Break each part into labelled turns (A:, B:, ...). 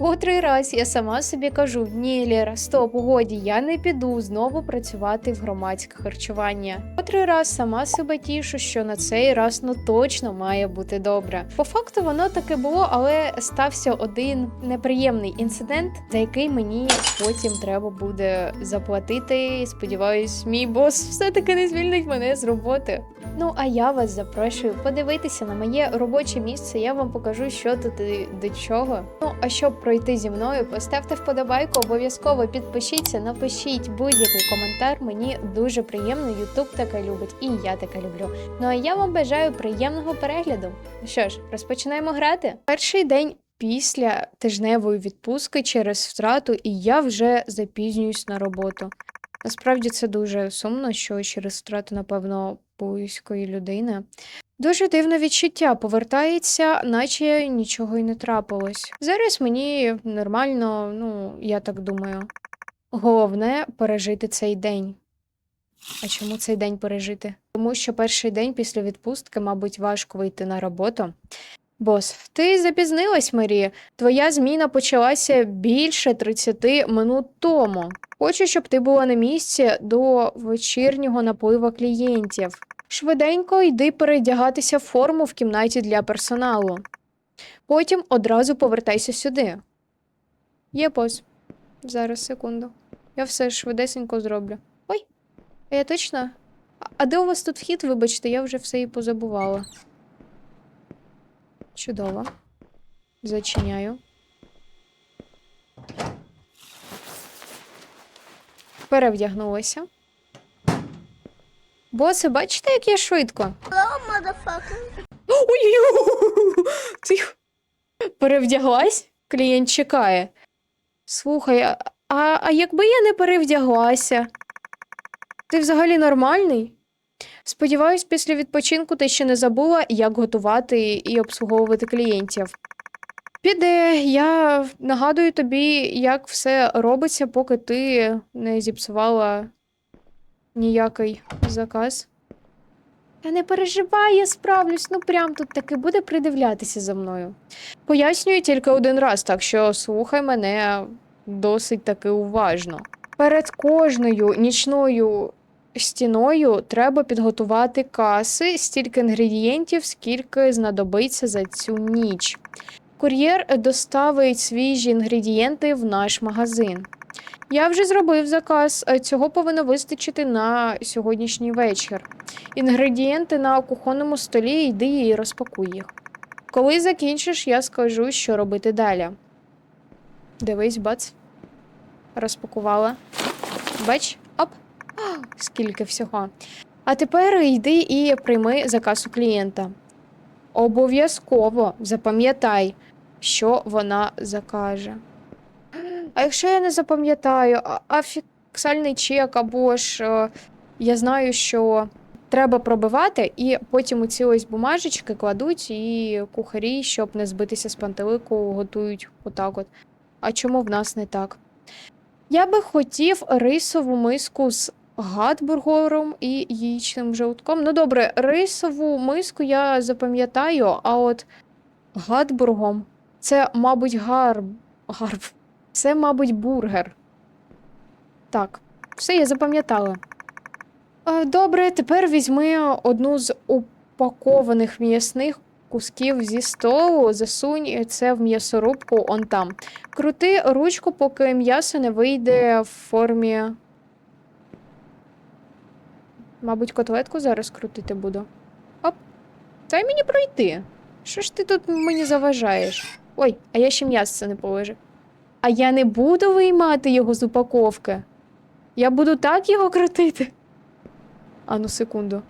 A: Котрий раз я сама собі кажу: ні, Лєра, стоп, годі, я не піду знову працювати в громадське харчування. Котрий раз сама себе тішу, що на цей раз ну точно має бути добре. По факту воно таке було, але стався один неприємний інцидент, за який мені потім треба буде заплатити. Сподіваюсь, мій бос все-таки не звільнить мене з роботи. Ну а я вас запрошую подивитися на моє робоче місце. Я вам покажу, що тут і до чого. Ну а щоб пройти зі мною, поставте вподобайку, обов'язково підпишіться, напишіть будь-який коментар. Мені дуже приємно. Ютуб таке любить, і я таке люблю. Ну а я вам бажаю приємного перегляду. Що ж, розпочинаємо грати. Перший день. Після тижневої відпустки через втрату, і я вже запізнююсь на роботу. Насправді це дуже сумно, що через втрату, напевно, близької людини. Дуже дивне відчуття повертається, наче нічого й не трапилось. Зараз мені нормально, ну, я так думаю. Головне пережити цей день. А чому цей день пережити? Тому що перший день після відпустки, мабуть, важко вийти на роботу. Бос, ти запізнилась, Марія. Твоя зміна почалася більше 30 минут тому. Хочу, щоб ти була на місці до вечірнього напливу клієнтів. Швиденько йди передягатися в форму в кімнаті для персоналу. Потім одразу повертайся сюди. Є бос. Зараз, секунду. Я все швидесенько зроблю. Ой, я точно. А де у вас тут вхід? Вибачте, я вже все і позабувала. Чудово. Зачиняю. Перевдягнулася. Боси, бачите, як я швидко? Тихо. Перевдяглась? Клієнт чекає. Слухай, а, а, а якби я не перевдяглася? Ти взагалі нормальний? Сподіваюсь, після відпочинку ти ще не забула, як готувати і обслуговувати клієнтів. Піде, я нагадую тобі, як все робиться, поки ти не зіпсувала ніякий заказ. Та не переживай, я справлюсь, ну прям тут таки буде придивлятися за мною. Пояснюю тільки один раз, так що слухай мене досить таки уважно. Перед кожною нічною стіною треба підготувати каси, стільки інгредієнтів, скільки знадобиться за цю ніч. Кур'єр доставить свіжі інгредієнти в наш магазин. Я вже зробив заказ, е, цього повинно вистачити на сьогоднішній вечір. Інгредієнти на кухонному столі, йди і розпакуй їх. Коли закінчиш, я скажу, що робити далі. Дивись, бац. Розпакувала. Бач, оп. А, Скільки всього. А тепер йди і прийми заказ у клієнта. Обов'язково запам'ятай, що вона закаже. А якщо я не запам'ятаю, а, а фіксальний чек або ж е, я знаю, що треба пробивати, і потім у ці ось бумажечки кладуть, і кухарі, щоб не збитися з пантелику, готують отак от. А чому в нас не так? Я би хотів рисову миску з гатбургером і яєчним жовтком. Ну добре, рисову миску я запам'ятаю, а от гатбургом це, мабуть, гарб. гарб. Це, мабуть, бургер. Так, все, я запам'ятала. Е, Добре, тепер візьми одну з упакованих м'ясних кусків зі столу, засунь це в м'ясорубку он там. Крути ручку, поки м'ясо не вийде в формі. Мабуть, котлетку зараз крутити буду. Оп. Дай мені пройти. Що ж ти тут мені заважаєш? Ой, а я ще м'ясо не положив. А я не буду виймати його з упаковки. Я буду так його крутити. Ану, секунду.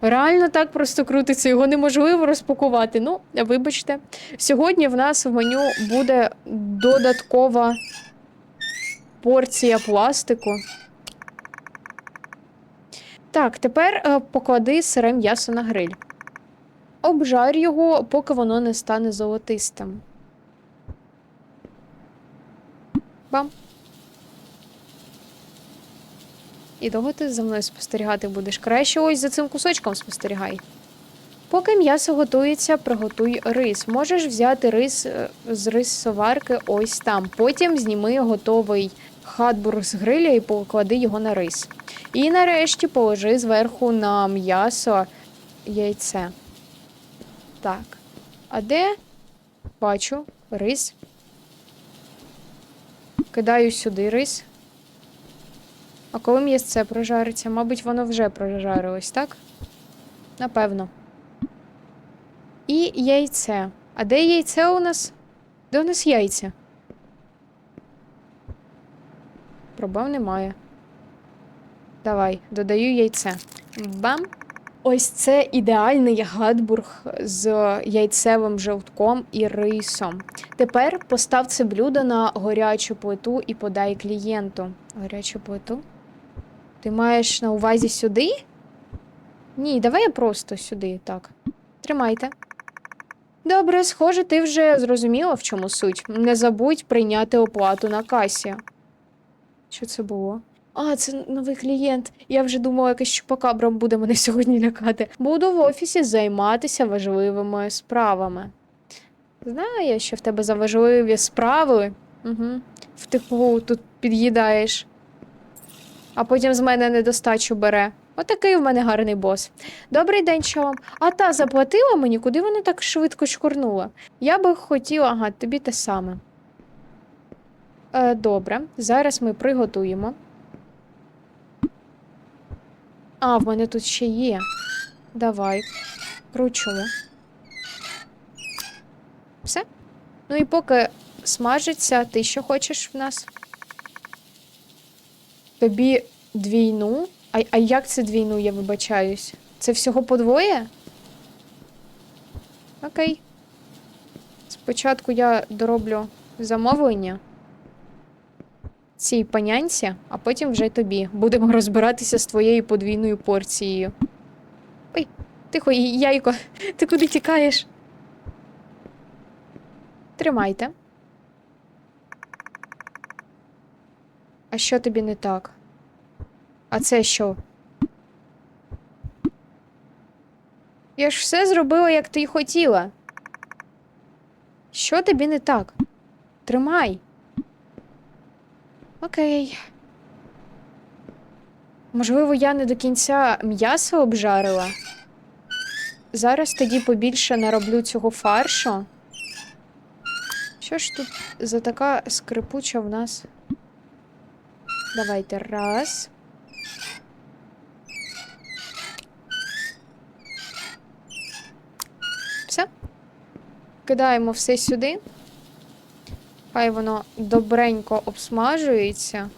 A: Реально так просто крутиться, його неможливо розпакувати. Ну, вибачте. Сьогодні в нас в меню буде додаткова порція пластику. Так, тепер е, поклади сире м'ясо на гриль. Обжарь його, поки воно не стане золотистим. Бам. І довго ти за мною спостерігати будеш? Краще ось за цим кусочком спостерігай. Поки м'ясо готується, приготуй рис. Можеш взяти рис е, з рисоварки ось там. Потім зніми готовий хатбург з гриля і поклади його на рис. І нарешті положи зверху на м'ясо яйце. Так. А де? Бачу рис. Кидаю сюди рис. А коли м'ясце прожариться? Мабуть, воно вже прожарилось, так? Напевно. І яйце. А де яйце у нас? Де у нас яйця? Пробав немає. Давай, додаю яйце. Бам! Ось це ідеальний гадбург з яйцевим жовтком і рисом. Тепер постав це блюдо на гарячу плиту і подай клієнту. Гарячу плиту? Ти маєш на увазі сюди? Ні, давай я просто сюди, так. Тримайте. Добре, схоже, ти вже зрозуміла, в чому суть. Не забудь прийняти оплату на касі. Що це було? А, це новий клієнт. Я вже думала, якась чупакабра буде мене сьогодні лякати. Буду в офісі займатися важливими справами. Знаю, я, що в тебе за важливі справи. Угу. В типу тут під'їдаєш. А потім з мене недостачу бере. Отакий в мене гарний бос. Добрий день, що вам. А та заплатила мені, куди вона так швидко шкурнула? Я би хотіла, ага, тобі те саме. Е, добре, зараз ми приготуємо. А, в мене тут ще є. Давай. Кручули. Все? Ну і поки смажиться, ти що хочеш в нас? Тобі двійну? А, а як це двійну, я вибачаюсь? Це всього подвоє? Окей. Спочатку я дороблю замовлення цій панянці, а потім вже тобі. Будемо розбиратися з твоєю подвійною порцією. Ой, тихо, яйко, ти куди тікаєш? Тримайте. А що тобі не так? А це що? Я ж все зробила, як ти й хотіла. Що тобі не так? Тримай. Окей. Можливо, я не до кінця м'ясо обжарила. Зараз тоді побільше нароблю цього фаршу. Що ж тут за така скрипуча в нас? Давайте раз. Все. Кидаємо все сюди. Хай воно добренько обсмажується.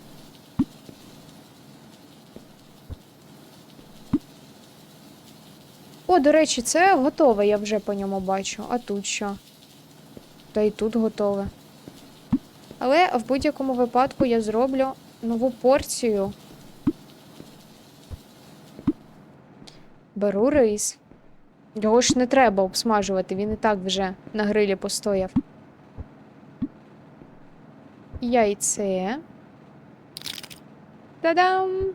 A: О, до речі, це готове, я вже по ньому бачу. А тут що? Та й тут готове. Але в будь-якому випадку я зроблю нову порцію. Беру рис. Його ж не треба обсмажувати, він і так вже на грилі постояв. Яйце. Та-дам!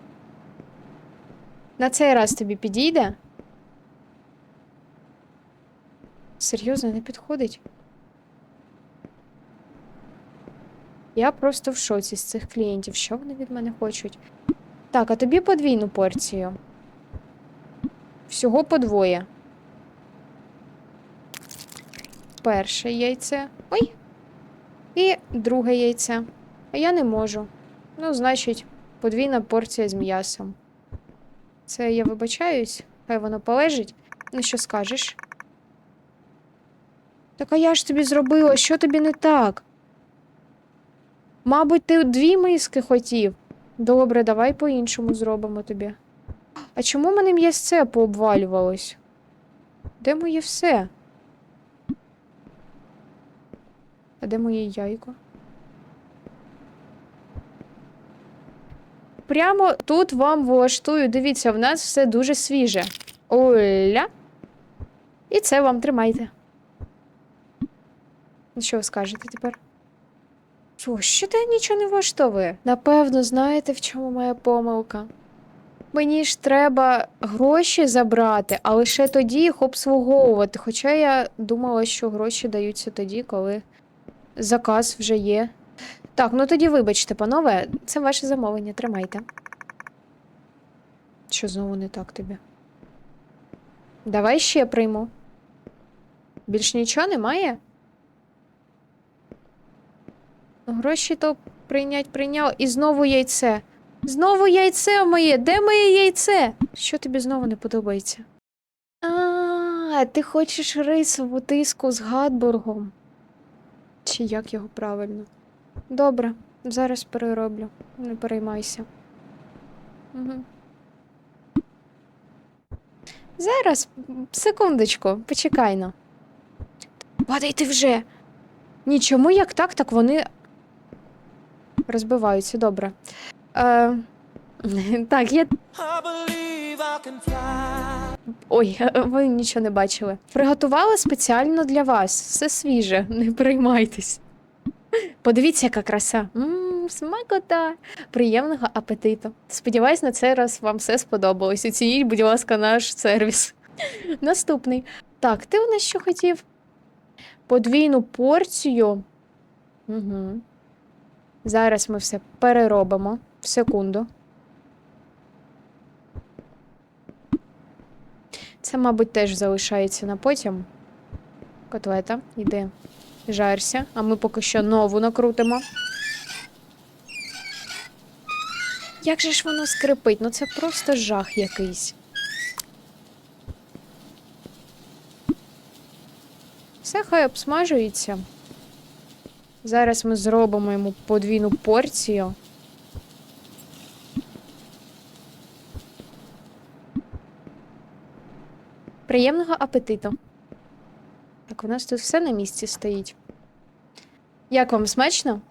A: На цей раз тобі підійде? Серйозно, не підходить? Я просто в шоці з цих клієнтів. Що вони від мене хочуть? Так, а тобі подвійну порцію. Всього по двоє. Перше яйце. Ой! І друге яйце. А я не можу. Ну, значить, подвійна порція з м'ясом. Це я вибачаюсь, хай воно полежить. Ну, що скажеш? Так а я ж тобі зробила, що тобі не так? Мабуть, ти дві миски хотів. Добре, давай по-іншому зробимо тобі. А чому мене м'ясце пообвалювалось? Де моє все? А де моє яйко? Прямо тут вам влаштую. Дивіться, в нас все дуже свіже. Оля. І це вам тримайте. Ну, що ви скажете тепер? Що, що те нічого не влаштовує? Напевно, знаєте, в чому моя помилка? Мені ж треба гроші забрати, а лише тоді їх обслуговувати. Хоча я думала, що гроші даються тоді, коли заказ вже є. Так, ну тоді вибачте, панове, це ваше замовлення, тримайте. Що знову не так тобі? Давай ще прийму. Більш нічого немає? Гроші то прийнять прийняв. І знову яйце. Знову яйце моє. Де моє яйце? Що тобі знову не подобається? А, ти хочеш рисову тиску з Гадбургом? Чи як його правильно? Добре, зараз перероблю. Не переймайся. Угу. Зараз, секундочку, почекай ну. Падай ти вже. Нічому як так, так вони розбиваються, добре. Е, так, я. Ой, ви нічого не бачили. Приготувала спеціально для вас. Все свіже, не переймайтесь. Подивіться, яка краса. Смакота. Приємного апетиту. Сподіваюсь, на цей раз вам все сподобалось. Оцініть, будь ласка, наш сервіс. Наступний. Так, ти у нас що хотів? Подвійну порцію. Угу. Зараз ми все переробимо. Секунду. Це, мабуть, теж залишається на потім. Котлета, йди, жарся, а ми поки що нову накрутимо. Як же ж воно скрипить? Ну це просто жах якийсь. Все хай обсмажується. Зараз ми зробимо йому подвійну порцію. Приємного апетиту. Так, у нас тут все на місці стоїть. Як вам смачно?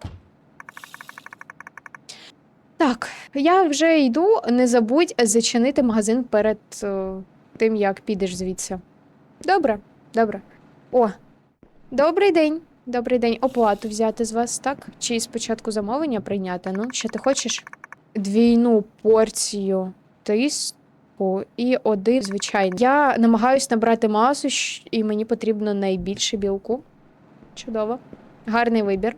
A: Так, я вже йду. Не забудь зачинити магазин перед е, тим, як підеш звідси. Добре, добре. О, добрий день. Добрий день. Оплату взяти з вас, так? Чи спочатку замовлення прийняти? Ну, що ти хочеш? Двійну порцію тиску і один звичайний. Я намагаюсь набрати масу, і мені потрібно найбільше білку. Чудово. Гарний вибір.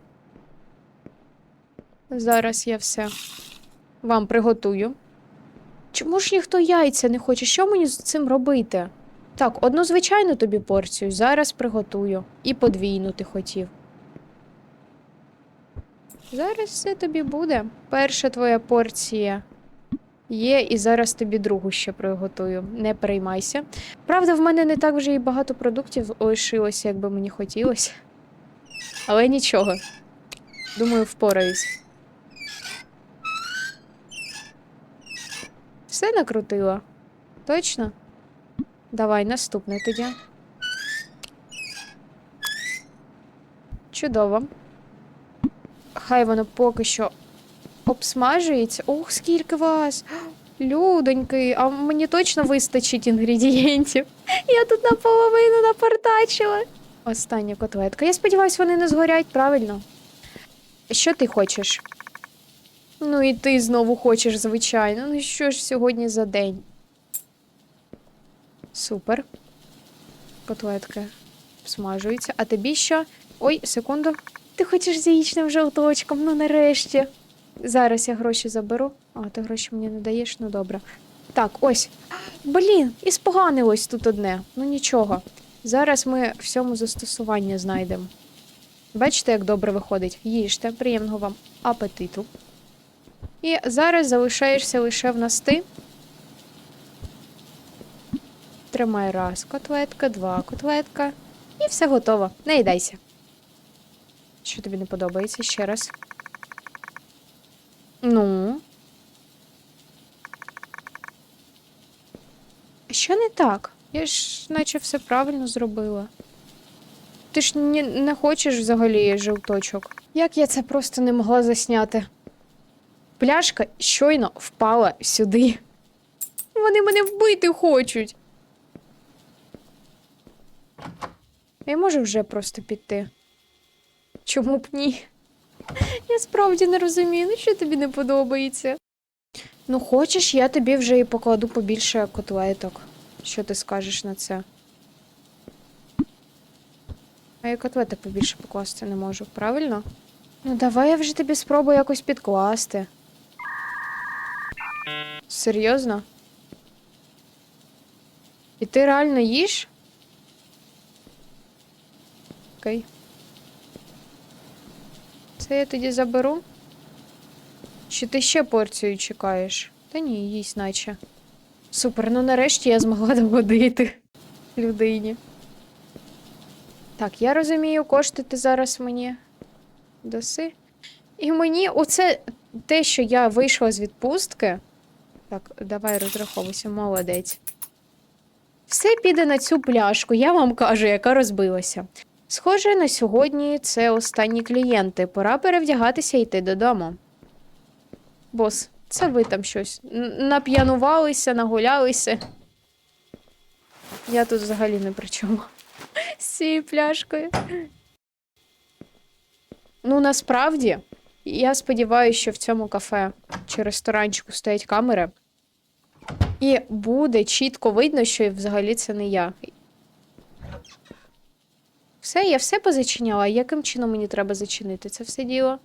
A: Зараз я все вам приготую. Чому ж ніхто яйця не хоче? Що мені з цим робити? Так, одну звичайну тобі порцію зараз приготую. І подвійну ти хотів. Зараз все тобі буде. Перша твоя порція є, і зараз тобі другу ще приготую. Не переймайся. Правда, в мене не так вже і багато продуктів лишилося, як би мені хотілося. Але нічого. Думаю, впораюсь. Все накрутила? Точно? Давай, наступне тоді. Чудово. Хай воно поки що обсмажується. Ух, скільки вас! Людоньки, а мені точно вистачить інгредієнтів. Я тут наполовину напортачила. Остання котлетка. Я сподіваюся, вони не згорять, правильно? Що ти хочеш? Ну і ти знову хочеш, звичайно. Ну що ж сьогодні за день? Супер. Котлетки смажуються. А тобі що? Ой, секунду. Ти хочеш з яєчним жовточком, ну нарешті. Зараз я гроші заберу. А, ти гроші мені не даєш, ну добре. Так, ось. Блін, і споганилось тут одне. Ну нічого. Зараз ми всьому застосування знайдемо. Бачите, як добре виходить? Їжте, приємного вам апетиту. І зараз залишаєшся лише в нас ти. Тримай раз котлетка, два котлетка. І все готово. Не їдайся. Що тобі не подобається? Ще раз. Ну. Що не так? Я ж наче все правильно зробила. Ти ж ні- не хочеш взагалі жовточок. Як я це просто не могла засняти? Пляшка щойно впала сюди. Вони мене вбити хочуть. Я можу вже просто піти. Чому б ні? Я справді не розумію, ну що тобі не подобається? Ну, хочеш, я тобі вже і покладу побільше котлеток. Що ти скажеш на це? А я котлеток побільше покласти не можу, правильно? Ну, давай я вже тобі спробую якось підкласти. Серйозно? І ти реально їш? Окей. Це я тоді заберу. Чи ти ще порцію чекаєш? Та ні, їсть наче. Супер, ну нарешті я змогла догодити людині. Так, я розумію, кошти ти зараз мені даси. І мені оце те, що я вийшла з відпустки. Так, давай розраховуйся, молодець. Все піде на цю пляшку, я вам кажу, яка розбилася. Схоже, на сьогодні це останні клієнти. Пора перевдягатися і йти додому. Бос, це ви там щось. Нап'янувалися, нагулялися. Я тут взагалі не при чому. З цією пляшкою. Ну, насправді, я сподіваюся, що в цьому кафе чи ресторанчику стоять камери. І буде чітко видно, що взагалі це не я. Все, я все позачиняла. Яким чином мені треба зачинити це все діло?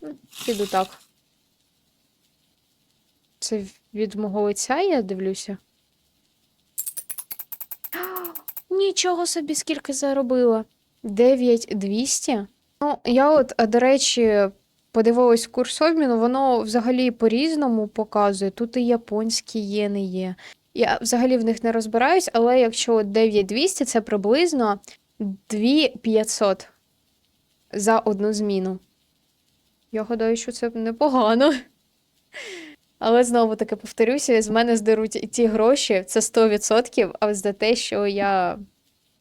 A: Ну, Піду так. Це від мого лиця, я дивлюся. Нічого собі, скільки заробила. 9200? Ну, я от, до речі, подивилась курс обміну, воно взагалі по-різному показує. Тут і японські єни є. Я взагалі в них не розбираюсь, але якщо 9200, це приблизно 2500 за одну зміну. Я гадаю, що це непогано. Але знову таки повторюся, з мене здеруть ті гроші, це 100%, а за те, що я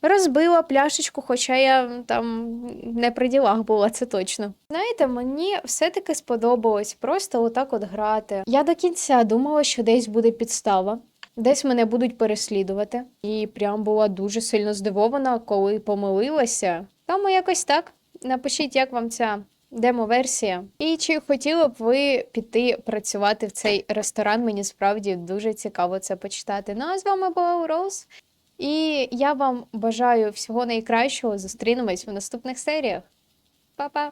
A: розбила пляшечку, хоча я там не при ділах була, це точно. Знаєте, мені все-таки сподобалось просто отак от грати. Я до кінця думала, що десь буде підстава. Десь мене будуть переслідувати, і прям була дуже сильно здивована, коли помилилася. Тому якось так. Напишіть, як вам ця демо-версія. І чи хотіли б ви піти працювати в цей ресторан? Мені справді дуже цікаво це почитати. Ну а з вами була Роуз. І я вам бажаю всього найкращого. Зустрінемось в наступних серіях. Па-па!